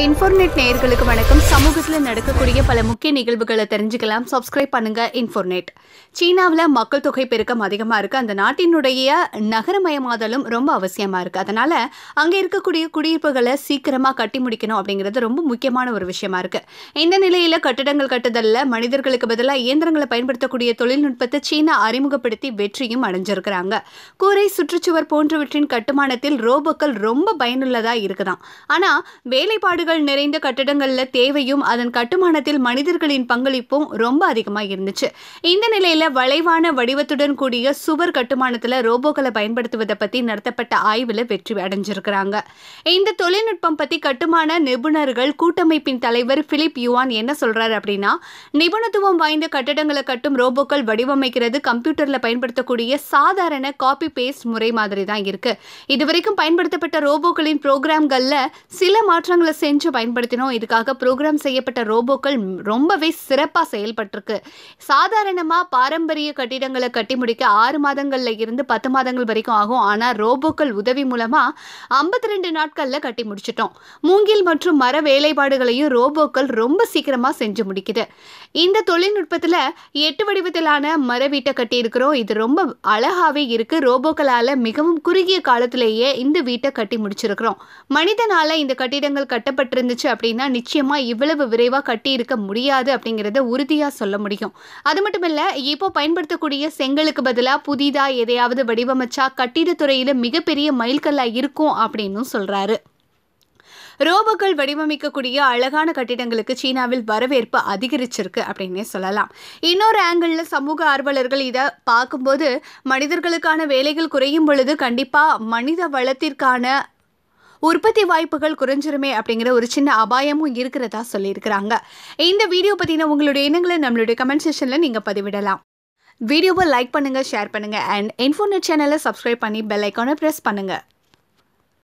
இன்ஃபோர்நெட் நேயர்களுக்கு வணக்கம். சமூகத்தில் நடக்கக்கூடிய பல முக்கிய நிகழ்வுகளை தெரிஞ்சுக்கலாம். சப்ஸ்கிரைப் பண்ணுங்க இன்ஃபோர்நெட். சீனாவில் மக்கள் தொகை பெருக்கம் அதிகமாக இருக்கு. அந்த நாட்டினுடைய நகரமயமாதலும் ரொம்ப அவசியமாக இருக்கு. அதனால அங்கே இருக்கக்கூடிய குடியிருப்புகளை சீக்கிரமாக கட்டி முடிக்கணும் அப்படிங்கிறது ரொம்ப முக்கியமான ஒரு விஷயமா இருக்கு. இந்த நிலையில கட்டிடங்கள் கட்டுதல்ல மனிதர்களுக்கு பதிலாக இயந்திரங்களை பயன்படுத்தக்கூடிய தொழில்நுட்பத்தை சீனா அறிமுகப்படுத்தி வெற்றியும் அடைஞ்சிருக்கிறாங்க. கூரை சுற்றுச்சுவர் போன்றவற்றின் கட்டுமானத்தில் ரோபோக்கள் ரொம்ப பயனுள்ளதாக இருக்குதான் ஆனால் வேலைப்பாடு வேலைப்பாடுகள் நிறைந்த கட்டடங்களில் தேவையும் அதன் கட்டுமானத்தில் மனிதர்களின் பங்களிப்பும் ரொம்ப அதிகமாக இருந்துச்சு. இந்த நிலையில வளைவான வடிவத்துடன் கூடிய சுவர் கட்டுமானத்தில் ரோபோக்களை பயன்படுத்துவதை பற்றி நடத்தப்பட்ட ஆய்வில் வெற்றி அடைஞ்சிருக்கிறாங்க. இந்த தொழில்நுட்பம் பற்றி கட்டுமான நிபுணர்கள் கூட்டமைப்பின் தலைவர் பிலிப் யுவான் என்ன சொல்றாரு அப்படின்னா நிபுணத்துவம் வாய்ந்த கட்டடங்களை கட்டும் ரோபோக்கள் வடிவமைக்கிறது கம்ப்யூட்டர்ல பயன்படுத்தக்கூடிய சாதாரண காப்பி பேஸ்ட் முறை மாதிரி தான் இருக்கு. இதுவரைக்கும் பயன்படுத்தப்பட்ட ரோபோக்களின் ப்ரோக்ராம்களில் சில மாற்றங்களை செஞ்சு பயன்படுத்தினோம். இதுக்காக ப்ரோக்ராம் செய்யப்பட்ட ரோபோக்கள் ரொம்பவே சிறப்பாக செயல்பட்டிருக்கு. சாதாரணமாக பாரம்பரிய கட்டிடங்களை கட்டி முடிக்க ஆறு மாதங்களில் இருந்து பத்து மாதங்கள் வரைக்கும் ஆகும். ஆனால் ரோபோக்கள் உதவி மூலமாக ஐம்பத்தி ரெண்டு நாட்களில் கட்டி முடிச்சிட்டோம். மூங்கில் மற்றும் மர வேலைப்பாடுகளையும் ரோபோக்கள் ரொம்ப சீக்கிரமாக செஞ்சு முடிக்குது. இந்த தொழில்நுட்பத்தில் எட்டு வடிவத்திலான மர வீட்டை கட்டியிருக்கிறோம். இது ரொம்ப அழகாகவே இருக்கு. ரோபோக்களால் மிகவும் குறுகிய காலத்திலேயே இந்த வீட்டை கட்டி முடிச்சிருக்கிறோம். மனிதனால் இந்த கட்டிடங்கள் கட்டப்பட்ட கட்டப்பட்டிருந்துச்சு அப்படின்னா நிச்சயமா இவ்வளவு விரைவாக கட்டியிருக்க முடியாது அப்படிங்கிறத உறுதியாக சொல்ல முடியும். அது மட்டும் இல்லை இப்போ பயன்படுத்தக்கூடிய செங்கலுக்கு பதிலாக புதிதாக எதையாவது வடிவமைச்சா கட்டிடத்துறையில் மிகப்பெரிய மைல்கல்லாக இருக்கும் அப்படின்னு சொல்றாரு. ரோபோக்கள் வடிவமைக்கக்கூடிய அழகான கட்டிடங்களுக்கு சீனாவில் வரவேற்பு அதிகரிச்சிருக்கு அப்படின்னே சொல்லலாம். இன்னொரு ஆங்கிளில் சமூக ஆர்வலர்கள் இதை பார்க்கும்போது மனிதர்களுக்கான வேலைகள் குறையும் பொழுது கண்டிப்பாக மனித வளத்திற்கான உற்பத்தி வாய்ப்புகள் குறைஞ்சிருமே அப்படிங்கிற ஒரு சின்ன அபாயமும் இருக்கிறதா சொல்லியிருக்கிறாங்க. இந்த வீடியோ பற்றின உங்களுடைய எண்ணங்களை நம்மளுடைய கமெண்ட் செஷனில் நீங்கள் பதிவிடலாம். வீடியோவை லைக் பண்ணுங்கள் ஷேர் பண்ணுங்கள் அண்ட் இன்ஃபோநெட் சேனலை சப்ஸ்கிரைப் பண்ணி பெல் ஐக்கானை ப்ரெஸ் பண்ணுங்கள்